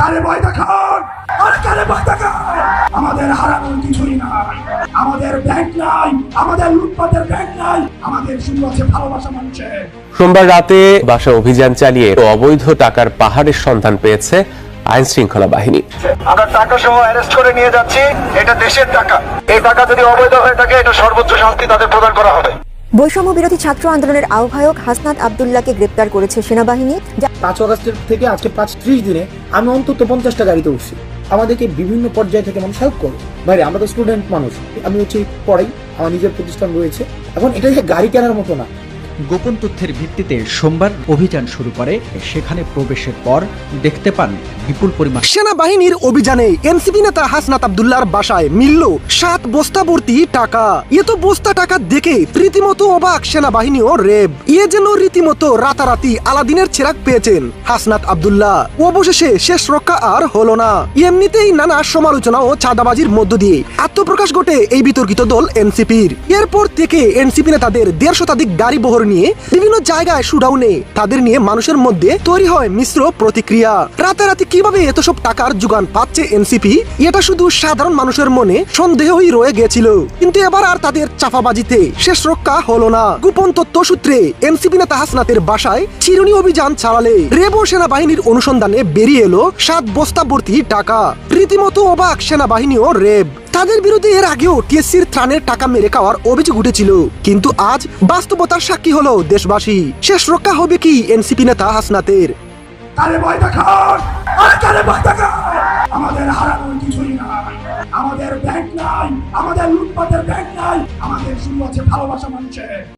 কারে ভয় দেখান? আরে কারে ভয় দেখান? আমাদের হারানোর কিছুই নাই আমাদের ব্যাংক নাই আমাদের লুটপাটের ব্যাংক নাই আমাদের শুধু আছে ভালোবাসা মানুষের সোমবার রাতে বাসা অভিযান চালিয়ে অবৈধ টাকার পাহাড়ের সন্ধান পেয়েছে আইন শৃঙ্খলা বাহিনী। আমরা টাকা সহ অ্যারেস্ট করে নিয়ে যাচ্ছি এটা দেশের টাকা। এই টাকা যদি অবৈধ হয়ে থাকে এটা সর্বোচ্চ শাস্তি তাদের প্রদান করা হবে। বৈষম্য বিরোধী ছাত্র আন্দোলনের আহ্বায়ক হাসনাত আবদুল্লাহকে গ্রেপ্তার করেছে সেনাবাহিনী। পাঁচ আগস্টের থেকে আজকে পাঁচ ত্রিশ দিনে আমি অন্তত পঞ্চাশটা গাড়িতে উঠছি। আমাদেরকে বিভিন্ন পর্যায়ে থেকে মানুষ হেল্প করে। বাইরে আমরা তো স্টুডেন্ট মানুষ। আমি হচ্ছে পড়াই, আমার নিজের প্রতিষ্ঠান রয়েছে। এখন এটা গাড়ি কেনার মতো না। গোপন তথ্যের ভিত্তিতে সোমবার অভিযান শুরু করে। সেখানে প্রবেশের পর দেখতে পান বিপুল পরিমাণ সেনাবাহিনীর অভিযানে এনসিপি নেতা হাসনাত আবদুল্লাহর বাসায় মিলল সাত বস্তা ভর্তি টাকা। এ তো বস্তা টাকা দেখে রীতিমতো অবাক সেনাবাহিনী ও রেব। ইয়ে যেন রীতিমতো রাতারাতি আলাদিনের চেরাক পেয়েছেন হাসনাত আবদুল্লাহ। অবশেষে শেষ রক্ষা আর হলো না। এমনিতেই নানা সমালোচনা ও চাঁদাবাজির মধ্য দিয়ে আত্মপ্রকাশ ঘটে এই বিতর্কিত দল এনসিপির। এরপর থেকে এনসিপি নেতাদের দেড় শতাধিক গাড়ি বহর নিয়ে বিভিন্ন জায়গায় শুডাউনে তাদের নিয়ে মানুষের মধ্যে তৈরি হয় মিশ্র প্রতিক্রিয়া। রাতারাতি কীভাবে এত সব টাকার যোগান পাচ্ছে এনসিপি এটা শুধু সাধারণ মানুষের মনে সন্দেহই রয়ে গেছিল। কিন্তু এবার আর তাদের চাপাবাজিতে শেষ রক্ষা হলো না। গোপন তথ্য সূত্রে এনসিপি নেতা হাসনাতের বাসায় চিরুনি অভিযান চালালে রেবো সেনাবাহিনীর অনুসন্ধানে বেরিয়ে এলো সাত বস্তা ভর্তি টাকা। রীতিমতো অবাক সেনাবাহিনী ও রেব। তাদের বিরুদ্ধে এর আগেও টিএসসির ত্রাণের টাকা মেরে খাওয়ার অভিযোগ উঠেছিল। কিন্তু আজ বাস্তবতার সাক্ষী হলো দেশবাসী। শেষ রক্ষা হবে কি এনসিপি নেতা হাসনাতের? আমাদের ব্যাংক নাই, আমাদের লুটপাটের ব্যাংক নাই, আমাদের শুরু আছে ভালোবাসা মানুষের।